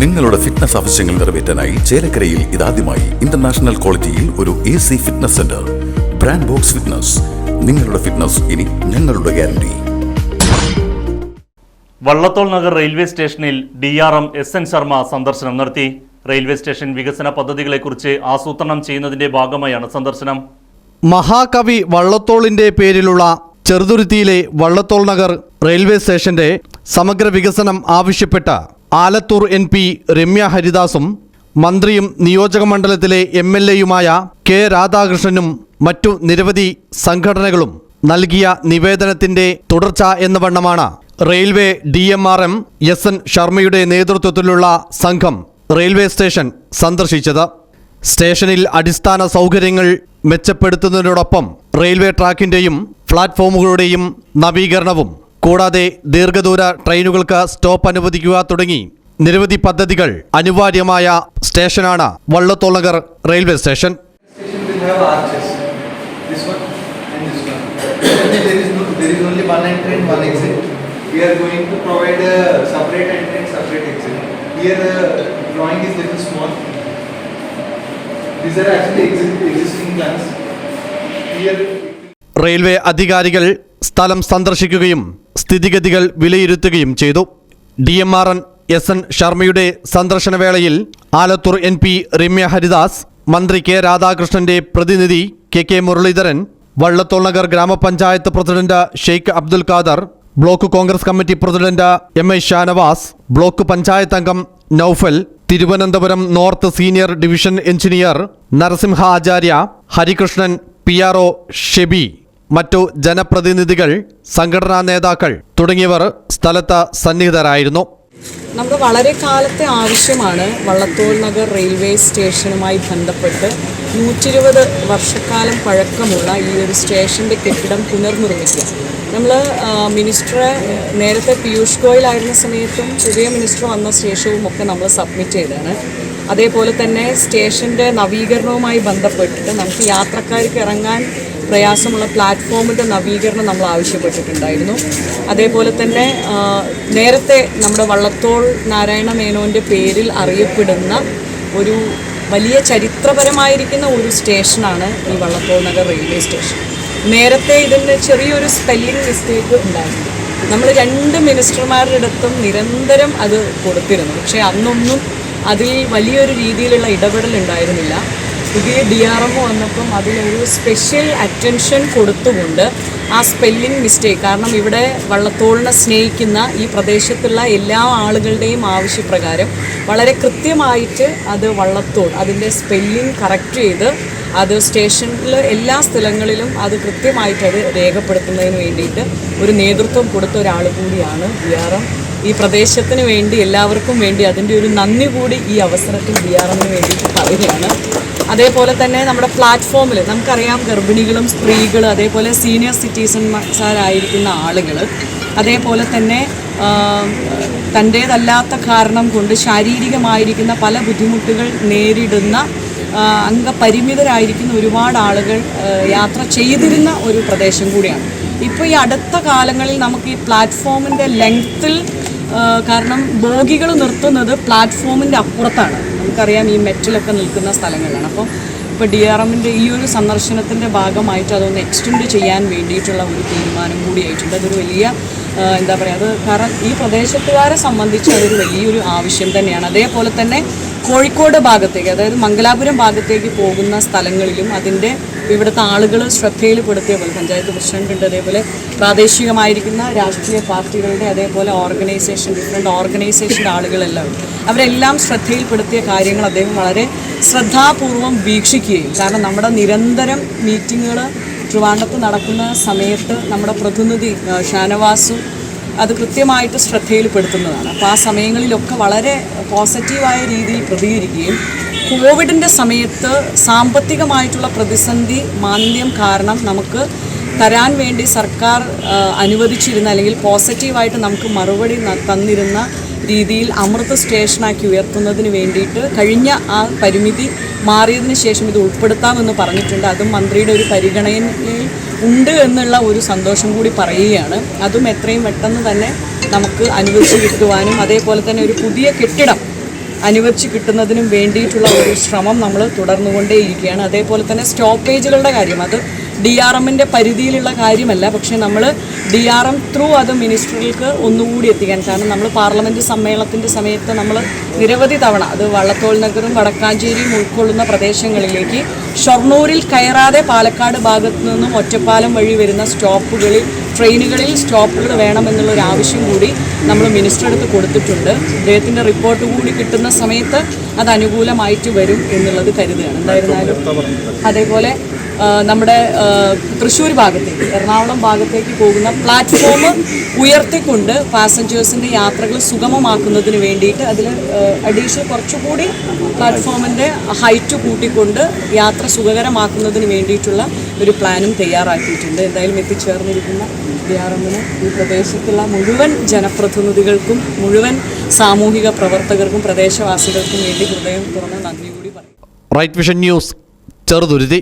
നിങ്ങളുടെ ഫിറ്റ്നസ് ആവശ്യങ്ങൾ നിറവേറ്റാനായി ചേലക്കരയിൽ ഇതാദ്യമായി ഇന്റർനാഷണൽ ക്വാളിറ്റിയിൽ ഒരു A C fitness centre brand box fitness നിങ്ങളുടെ ഫിറ്റ്നസ് ഇനി ഞങ്ങളുടെ ഗ്യാരണ്ടി വള്ളത്തോൾ നഗർ റെയിൽവേ സ്റ്റേഷനിൽ D R M S N Sharma സന്ദർശനം നടത്തി. റെയിൽവേ സ്റ്റേഷൻ വികസന പദ്ധതികളെക്കുറിച്ച് ആസൂത്രണം ചെയ്യുന്നതിന്റെ ഭാഗമായാണ് സന്ദർശനം. മഹാകവി വള്ളത്തോളിന്റെ പേരിലുള്ള ചെറുതുരുത്തിയിലെ വള്ളത്തോൾ നഗർ റെയിൽവേ സ്റ്റേഷന്റെ സമഗ്ര വികസനം ആവശ്യപ്പെട്ട് ആലത്തൂർ എൻ പി രമ്യ ഹരിദാസും മന്ത്രിയും നിയോജക മണ്ഡലത്തിലെ എം എൽ എയുമായ കെ രാധാകൃഷ്ണനും മറ്റു നിരവധി സംഘടനകളും നൽകിയ നിവേദനത്തിന്റെ തുടർച്ച എന്ന വണ്ണമാണ് railway D M R M S N ശർമ്മയുടെ നേതൃത്വത്തിലുള്ള സംഘം റെയിൽവേ സ്റ്റേഷൻ സന്ദർശിച്ചത്. സ്റ്റേഷനിൽ അടിസ്ഥാന സൗകര്യങ്ങൾ മെച്ചപ്പെടുത്തുന്നതിനോടൊപ്പം റെയിൽവേ ട്രാക്കിന്റെയും പ്ലാറ്റ്ഫോമുകളുടെയും നവീകരണവും കൂടാതെ ദീർഘദൂര ട്രെയിനുകൾക്ക് സ്റ്റോപ്പ് അനുവദിക്കുക തുടങ്ങി. നിരവധി പദ്ധതികൾ അനിവാര്യമായ സ്റ്റേഷനാണ് വള്ളത്തോളങ്കർ റെയിൽവേ സ്റ്റേഷൻ. റെയിൽവേ അധികാരികൾ സ്ഥലം സന്ദർശിക്കുകയും സ്ഥിതിഗതികൾ വിലയിരുത്തുകയും ചെയ്തു. D M R N S N ശർമ്മയുടെ സന്ദർശന വേളയിൽ ആലത്തൂർ എൻ പി രമ്യ ഹരിദാസ് മന്ത്രി കെ രാധാകൃഷ്ണന്റെ പ്രതിനിധി കെ കെ മുരളീധരൻ വള്ളത്തോൾ നഗർ ഗ്രാമപഞ്ചായത്ത് president Sheikh Abdul Khader block Congress committee president M A Shanavas block panchayat അംഗം Noufal Thiruvananthapuram north senior division engineer Narasimha Acharya Harikrishnan P R Shebi. മറ്റു ജനപ്രതിനിധികൾ സംഘടനാ നേതാക്കൾ തുടങ്ങിയവർ സ്ഥലത്ത് സന്നിഹിതരായിരുന്നു. നമ്മുടെ വളരെ കാലത്തെ ആവശ്യമാണ് വള്ളത്തോൾ നഗർ റെയിൽവേ സ്റ്റേഷനുമായി ബന്ധപ്പെട്ട് നൂറ്റിരുപത് വർഷക്കാലം പഴക്കമുള്ള ഈ ഒരു സ്റ്റേഷന്റെ കെട്ടിടം പുനർനിർമ്മിക്കുക. നമ്മൾ മിനിസ്റ്ററെ നേരത്തെ പീയൂഷ് ഗോയലായിരുന്ന സമയത്തും പുതിയ മിനിസ്റ്റർ വന്ന ശേഷവും ഒക്കെ നമ്മൾ സബ്മിറ്റ് ചെയ്തതാണ്. അതേപോലെ തന്നെ സ്റ്റേഷന്റെ നവീകരണവുമായി ബന്ധപ്പെട്ടിട്ട് നമുക്ക് യാത്രക്കാർക്ക് ഇറങ്ങാൻ പ്രയാസമുള്ള പ്ലാറ്റ്ഫോമിന്റെ നവീകരണം നമ്മൾ ആവശ്യപ്പെട്ടിട്ടുണ്ടായിരുന്നു. അതേപോലെ തന്നെ നേരത്തെ നമ്മുടെ വള്ളത്തോൾ നാരായണ മേനോന്റെ പേരിൽ അറിയപ്പെടുന്ന ഒരു വലിയ ചരിത്രപരമായിരിക്കുന്ന ഒരു സ്റ്റേഷനാണ് ഈ വള്ളത്തോൾ നഗർ റെയിൽവേ സ്റ്റേഷൻ. നേരത്തെ ഇതിന്റെ ചെറിയൊരു സ്പെല്ലിംഗ് മിസ്റ്റേക്ക് ഉണ്ടായിരുന്നു. നമ്മൾ രണ്ട് മിനിസ്റ്റർമാരുടെ അടുത്തും നിരന്തരം അത് കൊടുത്തിരുന്നു. പക്ഷേ അന്നൊന്നും അതിൽ വലിയൊരു രീതിയിലുള്ള ഇടപെടൽ ഉണ്ടായിരുന്നില്ല. പുതിയ ഡി ആർ എം വന്നപ്പം അതിലൊരു സ്പെഷ്യൽ അറ്റൻഷൻ കൊടുത്തുകൊണ്ട് ആ സ്പെല്ലിംഗ് മിസ്റ്റേക്ക് കാരണം ഇവിടെ വള്ളത്തോളിനെ സ്നേഹിക്കുന്ന ഈ പ്രദേശത്തുള്ള എല്ലാ ആളുകളുടെയും ആവശ്യപ്രകാരം വളരെ കൃത്യമായിട്ട് അത് വള്ളത്തോൾ അതിന്റെ സ്പെല്ലിംഗ് കറക്റ്റ് ചെയ്ത് അത് സ്റ്റേഷനിൽ എല്ലാ സ്ഥലങ്ങളിലും അത് കൃത്യമായിട്ട് അത് രേഖപ്പെടുത്തുന്നതിന് വേണ്ടിയിട്ട് ഒരു നേതൃത്വം കൊടുത്ത ഒരാൾ കൂടിയാണ് ഡി ആർ എം ഈ പ്രദേശത്തിന് വേണ്ടി എല്ലാവർക്കും വേണ്ടി അതിന്റെ ഒരു നന്ദി കൂടി ഈ അവസരത്തിൽ ബി ആർ എമ്മിന് വേണ്ടിയിട്ട് പറയുകയാണ്. അതേപോലെ തന്നെ നമ്മുടെ പ്ലാറ്റ്ഫോമിൽ നമുക്കറിയാം ഗർഭിണികളും സ്ത്രീകളും അതേപോലെ സീനിയർ സിറ്റിസൺസാരായിരിക്കുന്ന ആളുകൾ അതേപോലെ തന്നെ തന്റേതല്ലാത്ത കാരണം കൊണ്ട് ശാരീരികമായിരിക്കുന്ന പല ബുദ്ധിമുട്ടുകൾ നേരിടുന്ന അംഗപരിമിതരായിരിക്കുന്ന ഒരുപാട് ആളുകൾ യാത്ര ചെയ്തിരുന്ന ഒരു പ്രദേശം കൂടിയാണ്. ഇപ്പോൾ ഈ അടുത്ത കാലങ്ങളിൽ നമുക്ക് ഈ പ്ലാറ്റ്ഫോമിന്റെ ലെങ്ത്തിൽ കാരണം ബോഗികൾ നിർത്തുന്നത് പ്ലാറ്റ്ഫോമിന്റെ അപ്പുറത്താണ്. നമുക്കറിയാം ഈ മെറ്റലൊക്കെ നിൽക്കുന്ന സ്ഥലങ്ങളിലാണ്. അപ്പോൾ ഇപ്പോൾ ഡി ആർ എമ്മിന്റെ ഈ ഒരു സന്ദർശനത്തിന്റെ ഭാഗമായിട്ട് അതൊന്ന് എക്സ്റ്റെൻഡ് ചെയ്യാൻ വേണ്ടിയിട്ടുള്ള ഒരു തീരുമാനം കൂടിയായിട്ടുണ്ട്. അതൊരു വലിയ എന്താ പറയുക അത് കാരണം ഈ പ്രദേശത്തുകാരെ സംബന്ധിച്ച് അതൊരു വലിയൊരു ആവശ്യം തന്നെയാണ്. അതേപോലെ തന്നെ കോഴിക്കോട് ഭാഗത്തേക്ക് അതായത് മംഗലാപുരം ഭാഗത്തേക്ക് പോകുന്ന സ്ഥലങ്ങളിലും അതിന്റെ ഇവിടുത്തെ ആളുകൾ ശ്രദ്ധയിൽപ്പെടുത്തിയ പോലെ പഞ്ചായത്ത് പ്രസിഡന്റ് അതേപോലെ പ്രാദേശികമായിരിക്കുന്ന രാഷ്ട്രീയ പാർട്ടികളുടെ അതേപോലെ ഓർഗനൈസേഷൻ ഡിഫറെന്റ് ഓർഗനൈസേഷന്റെ ആളുകളെല്ലാം. അവരെല്ലാം ശ്രദ്ധയിൽപ്പെടുത്തിയ കാര്യങ്ങൾ അദ്ദേഹം വളരെ ശ്രദ്ധാപൂർവം വീക്ഷിക്കുകയും കാരണം നമ്മുടെ നിരന്തരം മീറ്റിങ്ങുകൾ ട്രിവാണ്ടത്ത് നടക്കുന്ന സമയത്ത് നമ്മുടെ പ്രതിനിധി ഷാനവാസും അത് കൃത്യമായിട്ട് ശ്രദ്ധയിൽപ്പെടുത്തുന്നതാണ്. അപ്പോൾ ആ സമയങ്ങളിലൊക്കെ വളരെ പോസിറ്റീവായ രീതിയിൽ പ്രതികരിക്കുകയും കോവിഡിന്റെ സമയത്ത് സാമ്പത്തികമായിട്ടുള്ള പ്രതിസന്ധി മാന്ദ്യം കാരണം നമുക്ക് തരാൻ വേണ്ടി സർക്കാർ അനുവദിച്ചിരുന്ന അല്ലെങ്കിൽ പോസിറ്റീവായിട്ട് നമുക്ക് മറുപടി തന്നിരുന്ന രീതിയിൽ അമൃത് സ്റ്റേഷനാക്കി ഉയർത്തുന്നതിന് വേണ്ടിയിട്ട് കഴിഞ്ഞ ആ പരിമിതി മാറിയതിന് ശേഷം ഇത് ഉൾപ്പെടുത്താമെന്ന് പറഞ്ഞിട്ടുണ്ട്. അതും മന്ത്രിയുടെ ഒരു പരിഗണനയിൽ ഉണ്ട് എന്നുള്ള ഒരു സന്തോഷം കൂടി പറയുകയാണ്. അതും എത്രയും പെട്ടെന്ന് തന്നെ നമുക്ക് അനുവദിച്ച് കിട്ടുവാനും അതേപോലെ തന്നെ ഒരു പുതിയ കെട്ടിടം അനുവദിച്ച് കിട്ടുന്നതിനും വേണ്ടിയിട്ടുള്ള ഒരു ശ്രമം നമ്മൾ തുടർന്നുകൊണ്ടേയിരിക്കുകയാണ്. അതേപോലെ തന്നെ സ്റ്റോപ്പേജുകളുടെ കാര്യം. അത് ഡി ആർ എമ്മിന്റെ പരിധിയിലുള്ള കാര്യമല്ല. പക്ഷേ നമ്മൾ ഡി ആർ എം ത്രൂ അത് മിനിസ്റ്ററിലേക്ക് ഒന്നുകൂടി എത്തിക്കാൻ. കാരണം നമ്മൾ പാർലമെന്റ് സമ്മേളനത്തിന്റെ സമയത്ത് നമ്മൾ നിരവധി തവണ അത് വള്ളത്തോൾ നഗറും വടക്കാഞ്ചേരിയും ഉൾക്കൊള്ളുന്ന പ്രദേശങ്ങളിലേക്ക് ഷൊർണൂരിൽ കയറാതെ പാലക്കാട് ഭാഗത്തു നിന്നും ഒറ്റപ്പാലം വഴി വരുന്ന സ്റ്റോപ്പുകളിൽ ട്രെയിനുകളിൽ സ്റ്റോപ്പുകൾ വേണമെന്നുള്ള ഒരു ആവശ്യം കൂടി നമ്മൾ മിനിസ്റ്റർ അടുത്ത് കൊടുത്തിട്ടുണ്ട്. അദ്ദേഹത്തിന്റെ റിപ്പോർട്ട് കൂടി കിട്ടുന്ന സമയത്ത് അത് അനുകൂലമായിട്ട് വരും എന്നുള്ളത് കരുതുകയാണ്. എന്തായിരുന്നാലും അതേപോലെ നമ്മുടെ തൃശ്ശൂർ ഭാഗത്തേക്ക് എറണാകുളം ഭാഗത്തേക്ക് പോകുന്ന പ്ലാറ്റ്ഫോം ഉയർത്തിക്കൊണ്ട് പാസഞ്ചേഴ്സിന്റെ യാത്രകൾ സുഗമമാക്കുന്നതിന് വേണ്ടിയിട്ട് അതിൽ അഡീഷണൽ കുറച്ചുകൂടി പ്ലാറ്റ്ഫോമിന്റെ ഹൈറ്റ് കൂട്ടിക്കൊണ്ട് യാത്ര സുഖകരമാക്കുന്നതിന് വേണ്ടിയിട്ടുള്ള ഒരു പ്ലാനും തയ്യാറാക്കിയിട്ടുണ്ട്. എന്തായാലും എത്തിച്ചേർന്നിരിക്കുന്ന ഡി ആർ എമ്മിന് ഈ പ്രദേശത്തുള്ള മുഴുവൻ ജനപ്രതിനിധികൾക്കും മുഴുവൻ സാമൂഹിക പ്രവർത്തകർക്കും പ്രദേശവാസികൾക്കും വേണ്ടി ഹൃദയം തുറന്ന് നന്ദി കൂടി പറയും റൈറ്റ് വിഷൻ ന്യൂസ് ചെറുതുരുത്തി